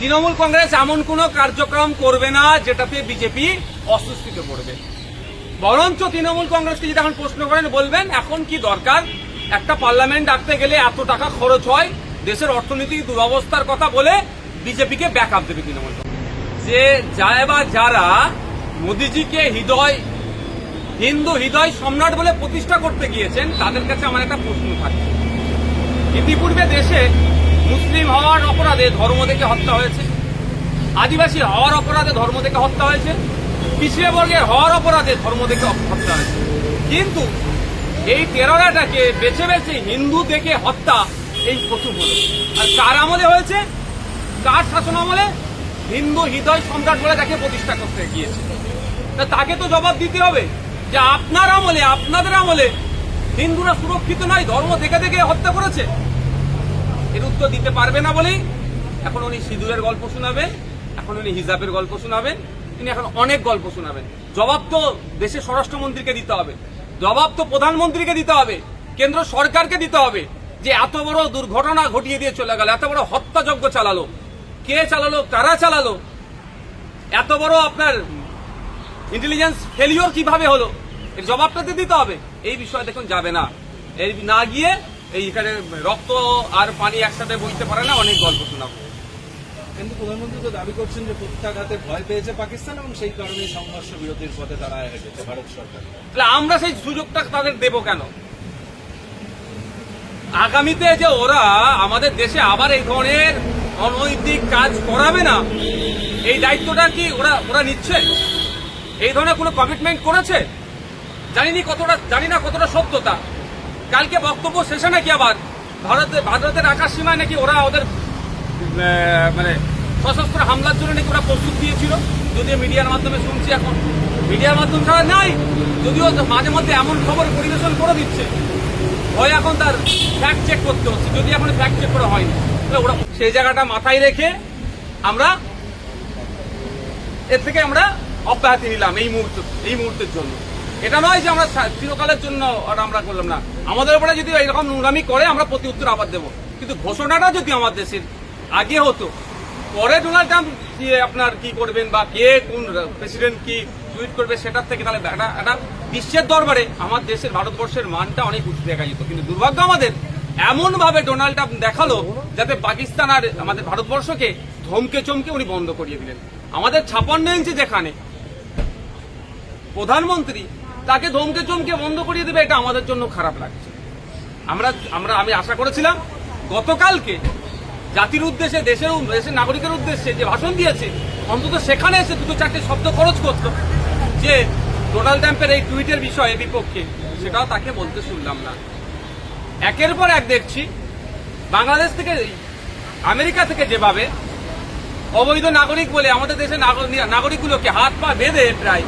তৃণমূল কংগ্রেস এমন কোনো কার্যক্রম করবে না যেটাতে বিজেপি অস্বস্তিতে পড়বে। বরঞ্চ তৃণমূল কংগ্রেসকে যদি এখন প্রশ্ন করেন, বলবেন এখন কি দরকার? একটা পার্লামেন্ট ডাকতে গেলে এত টাকা খরচ হয়, দেশের অর্থনৈতিক দুরবস্থার কথা বলে বিজেপিকে ব্যাক আপ দেবে তৃণমূল। যে যায় বা যারা মোদিজিকে হৃদয়, হিন্দু হৃদয় সম্রাট বলে প্রতিষ্ঠা করতে গিয়েছেন, তাদের কাছে আমার একটা প্রশ্ন থাকে ইতিপূর্বে দেশে মুসলিম হওয়ার অপরাধে ধর্ম থেকে হত্যা হয়েছে। আদিবাসী হওয়ার অপরাধে ধর্ম থেকে হত্যা হয়েছে। পিছিয়ে বর্গের হওয়ার অপরাধে ধর্ম থেকে হত্যা হয়েছে। কিন্তু এই তেরোটাকে বেছে বেছে হিন্দু থেকে হত্যা এই প্রথম হলো। আর কার আমলে হয়েছে? কার শাসন আমলে? হিন্দু হৃদয় সম্রাট বলে তাকে প্রতিষ্ঠা করতে গিয়েছে। তা তাকে তো জবাব দিতে হবে যে আপনার আমলে, আপনাদের আমলে হিন্দুরা সুরক্ষিত নয়, ধর্ম দেখে দেখে হত্যা করেছে। এর উত্তর দিতে পারবে না বলেই এখন উনি সিঁদুরের গল্প শোনাবেন এখন উনি হিজাবের গল্প শোনাবেন, তিনি এখন অনেক গল্প শোনাবেন। জবাব তো দেশের স্বরাষ্ট্রমন্ত্রীকে দিতে হবে। জবাব তো প্রধানমন্ত্রীকে দিতে হবে, কেন্দ্র সরকারকে দিতে হবে যে এত বড় দুর্ঘটনা ঘটিয়ে দিয়ে চলে গেল, এত বড় হত্যাযজ্ঞ চালালো। কে চালালো, কারা চালালো? এত বড় আপনার ইন্টেলিজেন্স ফেলিওর কীভাবে হলো? এর জবাবটাতে দিতে হবে। এই বিষয়ে দেখুন যাবে না। এই না গিয়ে এই এখানে রক্ত আর পানি একসাথে বইতে পারে না অনেক গল্প শোনাবো। কিন্তু প্রধানমন্ত্রী তো দাবি করছেন যে প্রত্যাঘাতে ভয় পেয়েছে পাকিস্তান এবং সেই কারণে সংঘর্ষ বিরতির পথে তারা হেঁটেছে ভারত সরকার। তাহলে আমরা সেই সুযোগটা তাদের দেব কেন? আগামীতে যে ওরা আমাদের দেশে আবার এই ধরনের অনৈতিক কাজ করাবে না এই দায়িত্বটা কি ওরা ওরা নিচ্ছে? এই ধরনের কোনো কমিটমেন্ট করেছে? জানিনি কতটা জানি না কতটা সত্যতা। কালকে বক্তব্য শেষে নাকি আবার? ভারতে, ভারতের আকাশ সীমায় নাকি ওরা ওদের মানে সশস্ত্র হামলার জন্য নাকি ওরা প্রস্তুত দিয়েছিল যদিও মিডিয়ার মাধ্যমে শুনছি এখন। মিডিয়ার মাধ্যম ছাড়া নাই। যদিও মাঝে মধ্যে এমন খবর পরিবেশন করে দিচ্ছে। হয় এখন তার ফ্যাক্ট চেক করতে হচ্ছে। যদি এখন ফ্যাক্ট চেক করা হয়নি ওরা সেই জায়গাটা মাথায় রেখে আমরা এর থেকে আমরা অব্যাহতি নিলাম এই মুহূর্ত, এই মুহূর্তের জন্য। এটা নয় যে আমরা চিরকালের জন্য আমরা করলাম না। আমাদের উপরে যদি এরকম নোংরামি করে, আমরা প্রতি উত্তর আবার দেবো। কিন্তু ঘোষণাটা যদি আমার দেশের আগে হতো, পরে ডোনাল্ড ট্রাম্প আপনার কি করবেন বা কে কোন প্রেসিডেন্ট কি টুইট করবে সেটার থেকে তাহলে একটা একটা বিশ্বের দরবারে আমার দেশের ভারতবর্ষের মানটা অনেক উঁচু দেখা যেত। কিন্তু দুর্ভাগ্য আমাদের এমন ভাবে ডোনাল্ড ট্রাম্প দেখাল যাতে পাকিস্তান আর আমাদের ভারতবর্ষকে ধমকে চমকে উনি বন্ধ করিয়ে দিলেন। আমাদের ছাপান্ন ইঞ্চি যেখানে প্রধানমন্ত্রী তাকে ধমকে চমকে বন্ধ করিয়ে দেবে, এটা আমাদের জন্য খারাপ লাগছে। আমরা আমরা, আমি আশা করেছিলাম, গতকালকে জাতির উদ্দেশ্যে, দেশের দেশের নাগরিকের উদ্দেশ্যে যে ভাষণ দিয়েছে, অন্তত সেখানে এসে দুটো চারটে শব্দ খরচ করত, যে ডোনাল্ড ট্রাম্পের এই টুইটের বিষয়ে বিপক্ষে, সেটাও তাকে বলতে শুনলাম না। একের পর এক দেখছি, বাংলাদেশ থেকে, আমেরিকা থেকে যেভাবে অবৈধ নাগরিক বলে আমাদের দেশের নাগরিকগুলোকে হাত পা বেঁধে প্রায়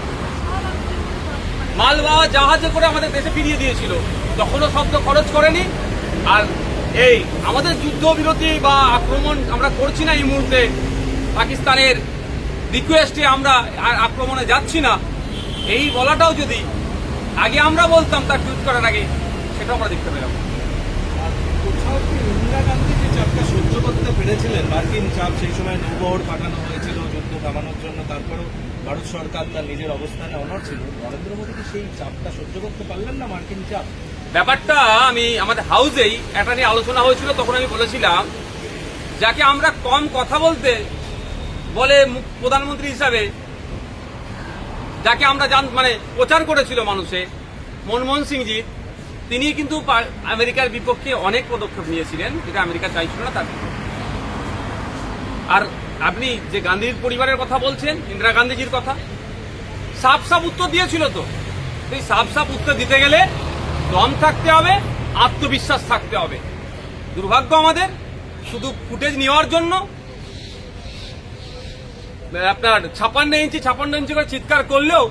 মালবাহা জাহাজে করে আমাদের দেশে ফিরিয়ে দিয়েছিল। তখনও শব্দ খরচ করেনি। আর এই আমাদের যুদ্ধ বিরতি বা আক্রমণ আমরা করছি না এই মুহূর্তে। পাকিস্তানের রিকোয়েস্টে আমরা আর আক্রমণে যাচ্ছি না। এই বলাটাও যদি আগে আমরা বলতাম তার টুইট করার আগে, সেটাও আমরা দেখতে পেলাম। চাপটা সহ্য করতে পেরেছিলেন? মার্কিন চাপ সেই সময় নৌবহর পাঠানো হয়েছিল যুদ্ধ থামানোর জন্য, তারপরেও ভারত সরকার তার নিজের অবস্থানে অনড় ছিল। নরেন্দ্র মোদী সেই চাপটা সহ্য করতে পারলেন না মার্কিন চাপ। ব্যাপারটা আমি আমাদের হাউসেই এটা নিয়ে আলোচনা হয়েছিল, তখন আমি বলেছিলাম, যাকে আমরা কম কথা বলতে বলে প্রধানমন্ত্রী হিসাবে, যাকে আমরা জান মানে প্রচার করেছিল মানুষে, মনমোহন সিংজি, তিনি কিন্তু আমেরিকার বিপক্ষে অনেক পদক্ষেপ নিয়েছিলেন, যেটা আমেরিকা চাইছিল না তার আর আপনি যে গান্ধীর পরিবারের কথা বলছেন, ইন্দিরা গান্ধীজির কথা সাফ সাফ উত্তর দিয়েছিল তো। এই সাফ সাফ উত্তর দিতে গেলে দম থাকতে হবে, আত্মবিশ্বাস থাকতে হবে। দুর্ভাগ্য আমাদের, শুধু ফুটেজ নেওয়ার জন্য। আপনার ছাপান্ন ইঞ্চি ছাপান্ন ইঞ্চি করে চিৎকার করলেও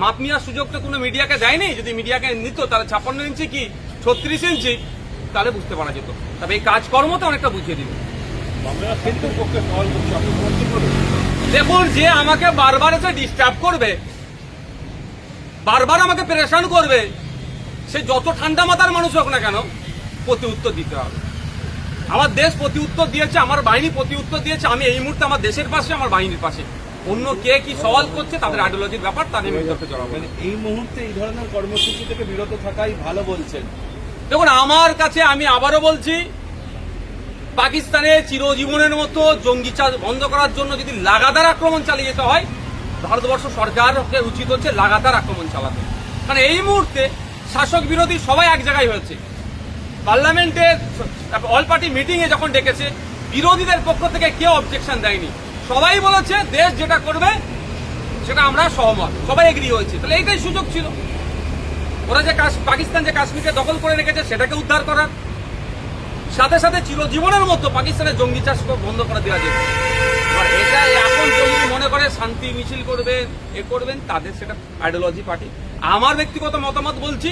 মাপ নেওয়ার সুযোগ তো কোনো মিডিয়াকে দেয়নি। যদি মিডিয়াকে নিত, তাহলে ছাপান্ন ইঞ্চি কি ছত্রিশ ইঞ্চি? তাহলে বুঝতে পারা যেত। তবে এই কাজকর্মতে অনেকটা বুঝিয়ে দিল। দেখুন যে আমাকে বারবার এসে ডিস্টার্ব করবে বারবার আমাকে প্রেশান করবে সে যত ঠান্ডা মাথার মানুষ হোক না কেন প্রতি উত্তর দিতে হবে। আমার দেশ প্রতি উত্তর দিয়েছে আমার বাহিনী প্রতি উত্তর দিয়েছে আমি এই মুহূর্তে আমার দেশের পাশে আমার বাহিনীর পাশে। অন্য কে কি সওয়াল করছে তাদের আইডিওলজির ব্যাপার তা নিয়ে বিতর্কে জড়াবো মানে এই মুহূর্তে এই ধরনের কর্মসূচি থেকে বিরত থাকাই ভালো বলছেন। দেখুন আমার কাছে আমি আবারও বলছি পাকিস্তানে চিরজীবনের মতো জঙ্গি চাষ বন্ধ করার জন্য যদি লাগাতার আক্রমণ চালিয়ে যেতে হয়, ভারতবর্ষ সরকারকে উচিত হচ্ছে লাগাতার আক্রমণ চালাতে। কারণ এই মুহূর্তে শাসক বিরোধী সবাই এক জায়গায় হয়েছে। পার্লামেন্টে অল পার্টি মিটিংয়ে যখন ডেকেছে, বিরোধীদের পক্ষ থেকে কেউ অবজেকশন দেয়নি। সবাই বলেছে, দেশ যেটা করবে, সেটা আমরা সহমত। সবাই এগ্রি হয়েছে। তাহলে এইটাই সুযোগ ছিল। ওরা যে পাকিস্তান যে কাশ্মীরকে দখল করে রেখেছে, সেটাকে উদ্ধার করার। সাথে সাথে চিরজীবনের মতো পাকিস্তানের জঙ্গি চাষ বন্ধ করে দেওয়া যেত। আর এটা এখন যদি মনে করে শান্তি মিছিল করবেন এ করবেন তাদের সেটা আইডিওলজি পার্টি আমার ব্যক্তিগত মতামত বলছি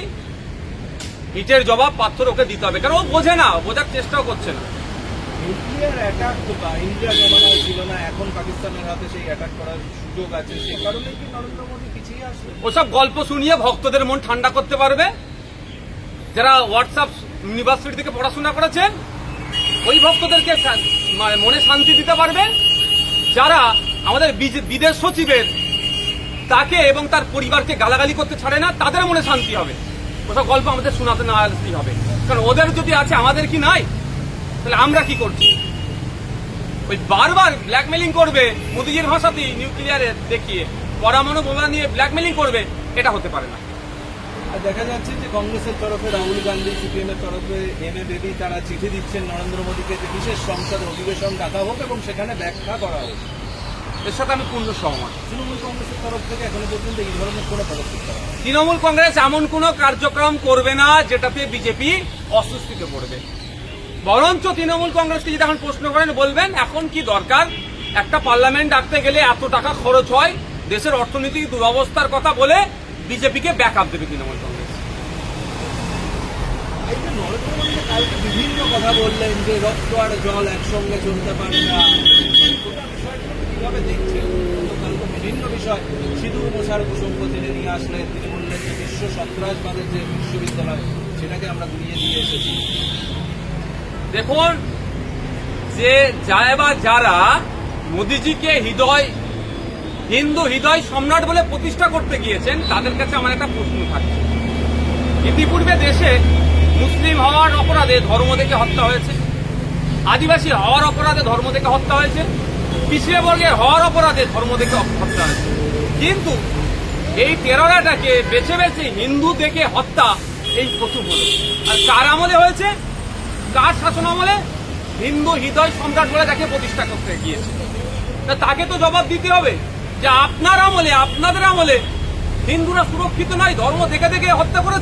ইটের জবাব পাথর ওকে দিতে হবে। কারণ ও বোঝে না বোঝার চেষ্টাও করছে না। নিউক্লিয়ার অ্যাটাক ইন্ডিয়া জমানায় ছিল না এখন পাকিস্তানের হাতে সেই অ্যাটাক করার সুযোগ আছে সে কারণে কি নরেন্দ্র মোদী পিছিয়ে আসবে? ওসব গল্প শুনিয়ে ভক্তদের মন ঠান্ডা করতে পারবে। যারা হোয়াটসঅ্যাপ ইউনিভার্সিটি থেকে পড়াশোনা করেছেন ওই ভক্তদেরকে মানে মনে শান্তি দিতে পারবে যারা আমাদের বিদেশ সচিবের, তাকে এবং তার পরিবারকে গালাগালি করতে ছাড়ে না, তাদের মনে শান্তি হবে। ওসব গল্প আমাদের শোনাতে না আসতেই হবে। কারণ ওদের যদি আছে, আমাদের কি নাই? তাহলে আমরা কি করছি? ওই বারবার ব্ল্যাকমেলিং করবে মোদিজির ভাষাতেই নিউক্লিয়ারে দেখিয়ে, পরমাণু বোমা নিয়ে ব্ল্যাকমেলিং করবে, এটা হতে পারে না। দেখা যাচ্ছে যে কংগ্রেসের তরফে রাহুল গান্ধী সিপিএম এর তরফে এম এ বেবি তারা চিঠি দিচ্ছেন নরেন্দ্র মোদীকে যে বিশেষ সংসদ অধিবেশন ডাকা হোক এবং সেখানে ব্যাখ্যা করা হোক। এর সাথে আমি পূর্ণ সহমত। তৃণমূল কংগ্রেসের তরফ থেকে এখনও পর্যন্ত এই ধরনের কোনো পদক্ষেপ তৃণমূল কংগ্রেস এমন কোনো কার্যক্রম করবে না যেটাতে বিজেপি অস্বস্তিতে পড়বে। বরঞ্চ তৃণমূল কংগ্রেসকে যদি এখন প্রশ্ন করেন বলবেন এখন কি দরকার? একটা পার্লামেন্ট ডাকতে গেলে এত টাকা খরচ হয়? দেশের অর্থনৈতিক দুরবস্থার কথা বলে বিজেপিকে ব্যাক আপ দেবে তৃণমূল কংগ্রেস। কালকে বিভিন্ন কথা বললেন যে রক্ত আর জল একসঙ্গে চলতে পারে না কীভাবে দেখছেন? বিভিন্ন বিষয় সিধু মোশার প্রসঙ্গ টেনে নিয়ে আসলেন তিনি বললেন যে বিশ্ব সন্ত্রাসবাদের যে বিশ্ববিদ্যালয় সেটাকে আমরা ঘুরিয়ে দিয়ে এসেছি। দেখুন যে যায় বা যারা মোদিজিকে হৃদয় হিন্দু হৃদয় সম্রাট বলে প্রতিষ্ঠা করতে গিয়েছেন, তাদের কাছে আমার একটা প্রশ্ন থাকছে। ইতিপূর্বে দেশে মুসলিম হওয়ার অপরাধে ধর্ম থেকে হত্যা হয়েছে, আদিবাসী হওয়ার অপরাধে ধর্ম থেকে হত্যা হয়েছে, পিছিয়ে বর্গের হওয়ার অপরাধে ধর্ম থেকে হত্যা হয়েছে। কিন্তু এই টেরোরাটাকে বেছে বেছে হিন্দু থেকে হত্যা এই প্রথম হলো। আর কার আমলে হয়েছে? কার শাসন আমলে? হিন্দু হৃদয় সম্রাট বলে তাকে প্রতিষ্ঠা করতে গিয়েছে। তাকে তো জবাব দিতে হবে। যে আপনার আমলে আপনাদের আমলে। হিন্দুরা সুরক্ষিত নয় ধর্ম দেখে দেখে হত্যা করেছে।